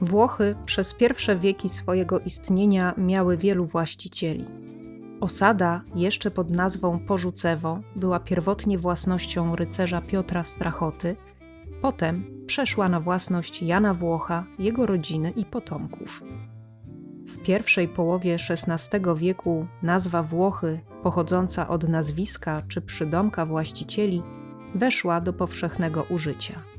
Włochy przez pierwsze wieki swojego istnienia miały wielu właścicieli. Osada, jeszcze pod nazwą Porzucewo, była pierwotnie własnością rycerza Piotra Strachoty, potem przeszła na własność Jana Włocha, jego rodziny i potomków. W pierwszej połowie XVI wieku nazwa Włochy, pochodząca od nazwiska czy przydomka właścicieli, weszła do powszechnego użycia.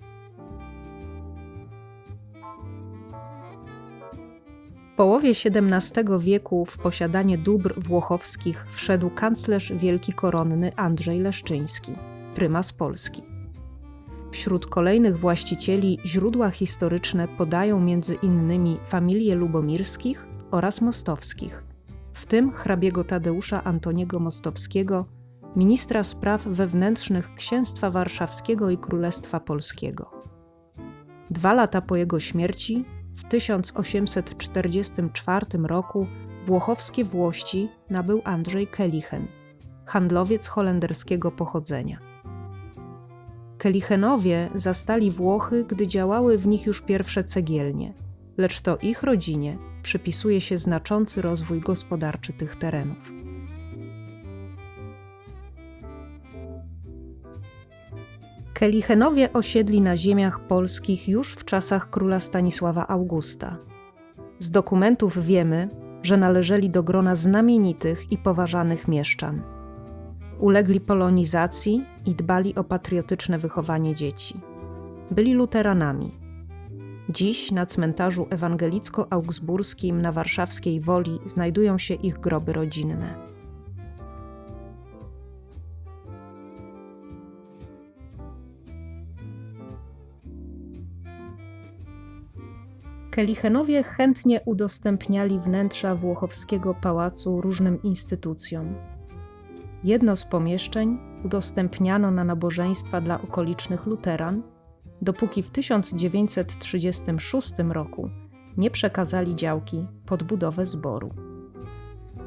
Połowie XVII wieku w posiadanie dóbr włochowskich wszedł kanclerz wielki koronny Andrzej Leszczyński, prymas Polski. Wśród kolejnych właścicieli źródła historyczne podają między innymi familie lubomirskich oraz mostowskich, w tym hrabiego Tadeusza Antoniego Mostowskiego, ministra spraw wewnętrznych Księstwa Warszawskiego i Królestwa Polskiego. Dwa lata po jego śmierci, w 1844 roku, włochowskie włości nabył Andrzej Kelichen, handlowiec holenderskiego pochodzenia. Kelichenowie zastali Włochy, gdy działały w nich już pierwsze cegielnie, lecz to ich rodzinie przypisuje się znaczący rozwój gospodarczy tych terenów. Kelichenowie osiedli na ziemiach polskich już w czasach króla Stanisława Augusta. Z dokumentów wiemy, że należeli do grona znamienitych i poważanych mieszczan. Ulegli polonizacji i dbali o patriotyczne wychowanie dzieci. Byli luteranami. Dziś na cmentarzu ewangelicko-augsburskim na warszawskiej Woli znajdują się ich groby rodzinne. Kelichenowie chętnie udostępniali wnętrza Włochowskiego pałacu różnym instytucjom. Jedno z pomieszczeń udostępniano na nabożeństwa dla okolicznych luteran, dopóki w 1936 roku nie przekazali działki pod budowę zboru.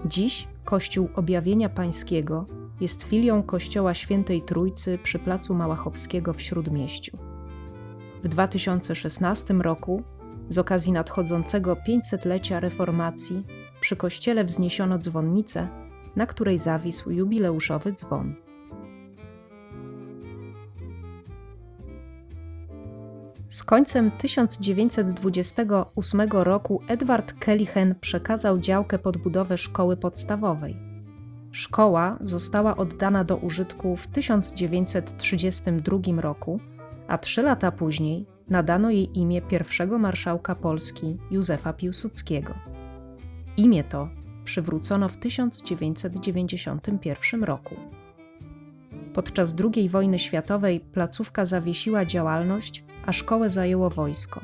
Dziś Kościół Objawienia Pańskiego jest filią Kościoła Świętej Trójcy przy Placu Małachowskiego w Śródmieściu. W 2016 roku z okazji nadchodzącego 500-lecia reformacji przy kościele wzniesiono dzwonnicę, na której zawisł jubileuszowy dzwon. Z końcem 1928 roku Edward Kellichen przekazał działkę pod budowę szkoły podstawowej. Szkoła została oddana do użytku w 1932 roku, a trzy lata później nadano jej imię pierwszego marszałka Polski Józefa Piłsudskiego. Imię to przywrócono w 1991 roku. Podczas II wojny światowej placówka zawiesiła działalność, a szkołę zajęło wojsko.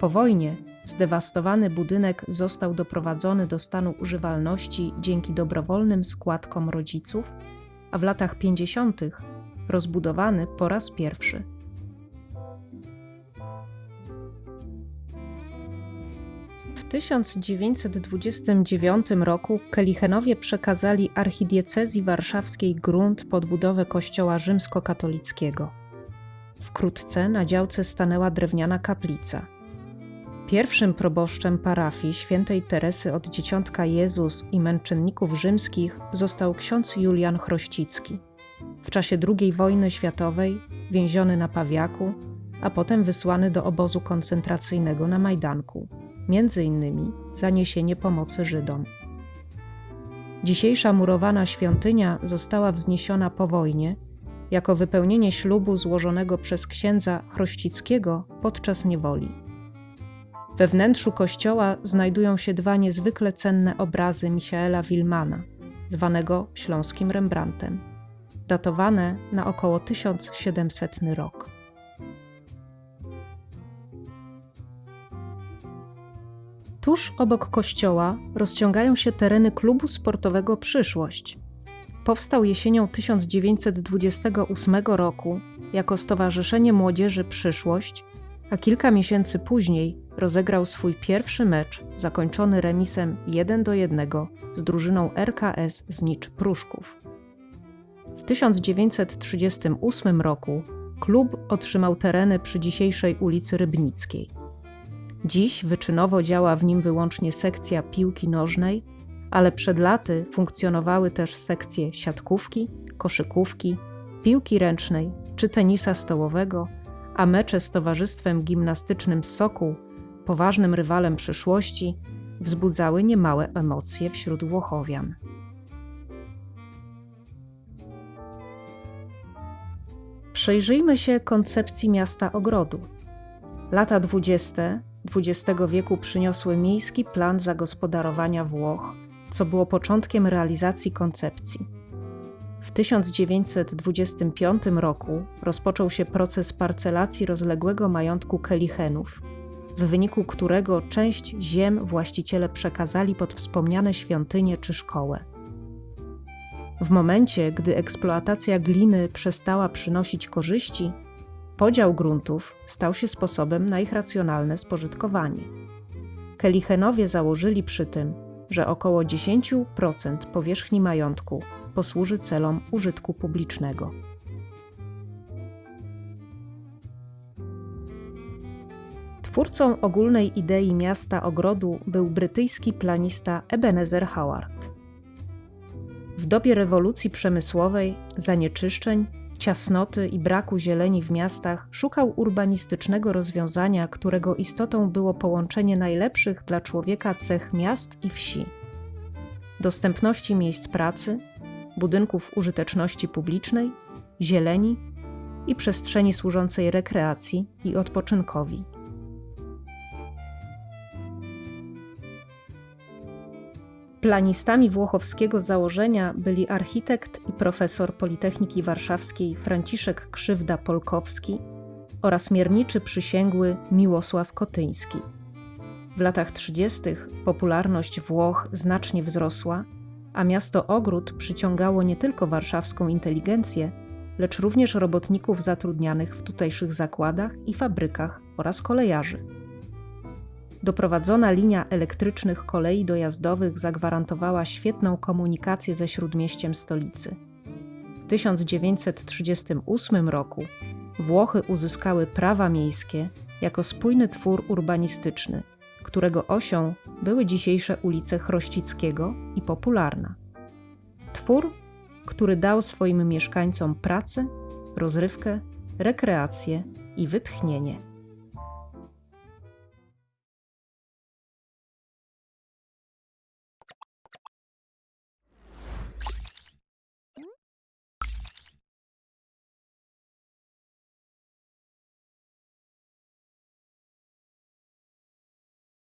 Po wojnie zdewastowany budynek został doprowadzony do stanu używalności dzięki dobrowolnym składkom rodziców, a w latach 50. rozbudowany po raz pierwszy. 1929 roku Kelichenowie przekazali archidiecezji warszawskiej grunt pod budowę kościoła rzymskokatolickiego. Wkrótce na działce stanęła drewniana kaplica. Pierwszym proboszczem parafii świętej Teresy od Dzieciątka Jezus i męczenników rzymskich został ksiądz Julian Chrościcki. W czasie II wojny światowej więziony na Pawiaku, a potem wysłany do obozu koncentracyjnego na Majdanku między innymi za niesienie pomocy Żydom. Dzisiejsza murowana świątynia została wzniesiona po wojnie jako wypełnienie ślubu złożonego przez księdza Chrościckiego podczas niewoli. We wnętrzu kościoła znajdują się dwa niezwykle cenne obrazy Michaela Wilmana, zwanego śląskim Rembrandtem, datowane na około 1700 rok. Tuż obok kościoła rozciągają się tereny klubu sportowego Przyszłość. Powstał jesienią 1928 roku jako Stowarzyszenie Młodzieży Przyszłość, a kilka miesięcy później rozegrał swój pierwszy mecz zakończony remisem 1 do 1 z drużyną RKS z Nicz Pruszków. W 1938 roku klub otrzymał tereny przy dzisiejszej ulicy Rybnickiej. Dziś wyczynowo działa w nim wyłącznie sekcja piłki nożnej, ale przed laty funkcjonowały też sekcje siatkówki, koszykówki, piłki ręcznej czy tenisa stołowego, a mecze z Towarzystwem Gimnastycznym Sokół, poważnym rywalem przyszłości, wzbudzały niemałe emocje wśród Włochowian. Przejrzyjmy się koncepcji miasta ogrodu. Lata dwudzieste XX wieku przyniosły miejski plan zagospodarowania Włoch, co było początkiem realizacji koncepcji. W 1925 roku rozpoczął się proces parcelacji rozległego majątku Kelichenów, w wyniku którego część ziem właściciele przekazali pod wspomniane świątynie czy szkołę. W momencie, gdy eksploatacja gliny przestała przynosić korzyści, podział gruntów stał się sposobem na ich racjonalne spożytkowanie. Kelichenowie założyli przy tym, że około 10% powierzchni majątku posłuży celom użytku publicznego. Twórcą ogólnej idei miasta ogrodu był brytyjski planista Ebenezer Howard. W dobie rewolucji przemysłowej, zanieczyszczeń, ciasnoty i braku zieleni w miastach szukał urbanistycznego rozwiązania, którego istotą było połączenie najlepszych dla człowieka cech miast i wsi: dostępności miejsc pracy, budynków użyteczności publicznej, zieleni i przestrzeni służącej rekreacji i odpoczynkowi. Planistami włochowskiego założenia byli architekt i profesor Politechniki Warszawskiej Franciszek Krzywda-Polkowski oraz mierniczy przysięgły Miłosław Kotyński. W latach 30. popularność Włoch znacznie wzrosła, a miasto Ogród przyciągało nie tylko warszawską inteligencję, lecz również robotników zatrudnianych w tutejszych zakładach i fabrykach oraz kolejarzy. Doprowadzona linia elektrycznych kolei dojazdowych zagwarantowała świetną komunikację ze śródmieściem stolicy. W 1938 roku Włochy uzyskały prawa miejskie jako spójny twór urbanistyczny, którego osią były dzisiejsze ulice Chrościckiego i Popularna. Twór, który dał swoim mieszkańcom pracę, rozrywkę, rekreację i wytchnienie.